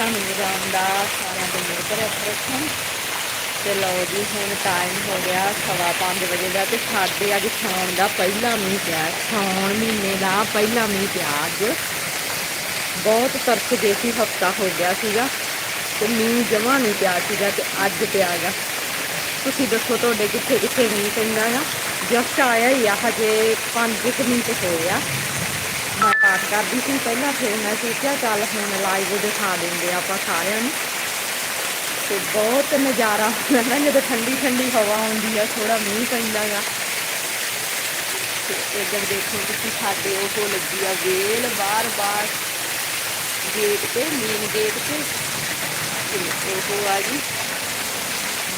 ਤੁਹਾਨੂੰ ਰਾਮ ਦਾ ਸਾਰਿਆਂ ਦੇ ਮੇਰੇ ਘਰੇ ਤੇ ਲਓ ਜੀ, ਹੁਣ ਟਾਈਮ ਹੋ ਗਿਆ ਸਵਾ ਪੰਜ ਵਜੇ ਦਾ ਤੇ ਸਾਡੇ ਅੱਜ ਸ਼ਾਮ ਦਾ ਪਹਿਲਾ ਮੀਂਹ ਪਿਆ। ਸਾਉਣ ਮਹੀਨੇ ਦਾ ਪਹਿਲਾ ਮੀਂਹ ਪਿਆ ਅੱਜ। ਬਹੁਤ ਤਰਸ ਗਏ ਸੀ, ਹਫਤਾ ਹੋ ਗਿਆ ਸੀਗਾ। ਤੇ ਮੀਂਹ ਜਮਾ ਨਹੀਂ ਪਿਆ ਸੀਗਾ ਤੇ ਅੱਜ ਪਿਆ ਗਾ। ਤੁਸੀਂ ਦੱਸੋ ਤੁਹਾਡੇ ਕਿੱਥੇ ਕਿੱਥੇ ਮੀਂਹ ਪੈਂਦਾ ਆ? ਜਸਟ ਆਇਆ ਹੀ ਆ, ਹਜੇ 5 ਮਿੰਟ ਹੋਏ ਆ ਮੈਂ ਕਰਦੀ ਸੀ, ਪਹਿਲਾਂ ਫਿਰ ਮੈਂ ਸੋਚਿਆ ਚੱਲ ਹੁਣ ਲਾਈਵ ਦਿਖਾ ਦਿੰਦੇ ਆ ਆਪਾਂ ਸਾਰਿਆਂ ਨੂੰ। ਤੇ ਬਹੁਤ ਨਜ਼ਾਰਾ ਹੁੰਦਾ ਨਾ, ਜਦੋਂ ਠੰਡੀ ਠੰਡੀ ਹਵਾ ਆਉਂਦੀ ਆ ਥੋੜਾ ਮੀਂਹ ਪੈਂਦਾ ਆ। ਤੇ ਇੱਧਰ ਦੇਖੋ ਤੁਸੀਂ, ਸਾਡੇ ਉਹ ਲੱਗੀ ਆ ਵੇਲ, ਬਾਰ-ਬਾਰ ਗੇਟ ਤੇ ਮੇਨ ਗੇਟ ਤੇ। ਤੇ ਉਹ ਆ ਜੀ,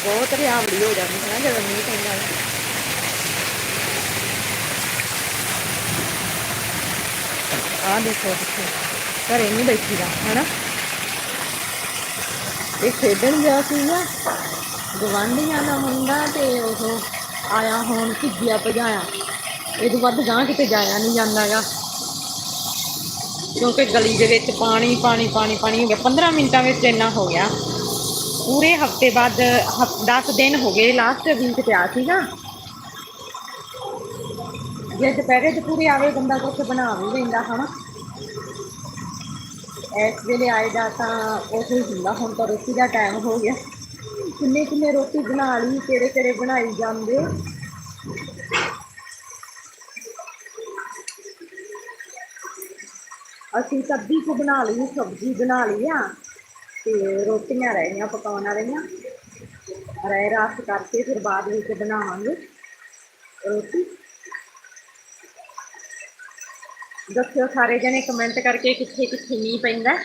ਬਹੁਤ ਰਿਆਵੜੀ ਹੋ ਜਾਂਦੀ ਹੈ ਨਾ, ਜਦੋਂ ਮੀਂਹ ਪੈਂਦਾ ਹੈ ਆ ਦੇਖੋ ਤੁਸੀਂ ਘਰੇ ਨਹੀਂ ਬੈਠੀਦਾ, ਹੈਨਾ? ਇਹ ਖੇਡਣ ਗਿਆ ਸੀਗਾ ਗਵਾਂਢੀਆਂ ਦਾ ਮੁੰਡਾ ਤੇ ਉਹ ਆਇਆ ਹੁਣ ਭਿੱਜਿਆ ਭਜਾਇਆ। ਇਹ ਤੋਂ ਵੱਧ ਗਾਂ ਕਿਤੇ ਜਾਇਆ ਨਹੀਂ ਜਾਂਦਾਗਾ ਕਿਉਂਕਿ ਗਲੀ ਦੇ ਵਿੱਚ ਪਾਣੀ ਪਾਣੀ ਪਾਣੀ ਪਾਣੀ ਹੋ ਗਿਆ। 15 ਮਿੰਟਾਂ ਵਿੱਚ ਇੰਨਾ ਹੋ ਗਿਆ। ਪੂਰੇ ਹਫ਼ਤੇ ਬਾਅਦ 10 ਦਿਨ ਹੋ ਗਏ। ਲਾਸਟ ਵੀਕ ਪਿਆ ਸੀਗਾ ਜੇ ਦੁਪਹਿਰੇ ਤੇ ਪੂਰੇ ਆਵੇ ਬੰਦਾ ਕੁਛ ਬਣਾ ਵੀ ਲੈਂਦਾ ਹਨਾ ਇਸ ਵੇਲੇ ਆਏਗਾ ਤਾਂ ਉਹ ਹੀ ਹੁੰਦਾ ਹੁਣ ਤਾਂ ਰੋਟੀ ਦਾ ਟਾਈਮ ਹੋ ਗਿਆ ਕਿੰਨੇ ਕਿੰਨੇ ਰੋਟੀ ਬਣਾ ਲਈ ਕਿਹੜੇ ਕਿਹੜੇ ਬਣਾਈ ਜਾਂਦੇ ਅਸੀਂ ਸਬਜ਼ੀ ਕੋ ਬਣਾ ਲਈ ਸਬਜ਼ੀ ਬਣਾ ਲਈ ਆ ਤੇ ਰੋਟੀਆਂ ਰਹਿ ਗਈਆਂ ਪਕਾਉਣ ਵਾਲੀਆਂ ਰਹਿ ਰਾਤ ਕਰਕੇ ਫਿਰ ਬਾਅਦ ਵਿੱਚ ਬਣਾਵਾਂਗੇ ਰੋਟੀ ਦੱਸਿਓ ਸਾਰੇ ਜਣੇ ਕਮੈਂਟ ਕਰਕੇ ਕਿੱਥੇ ਕਿੱਥੇ ਮੀਂਹ ਪੈਂਦਾ।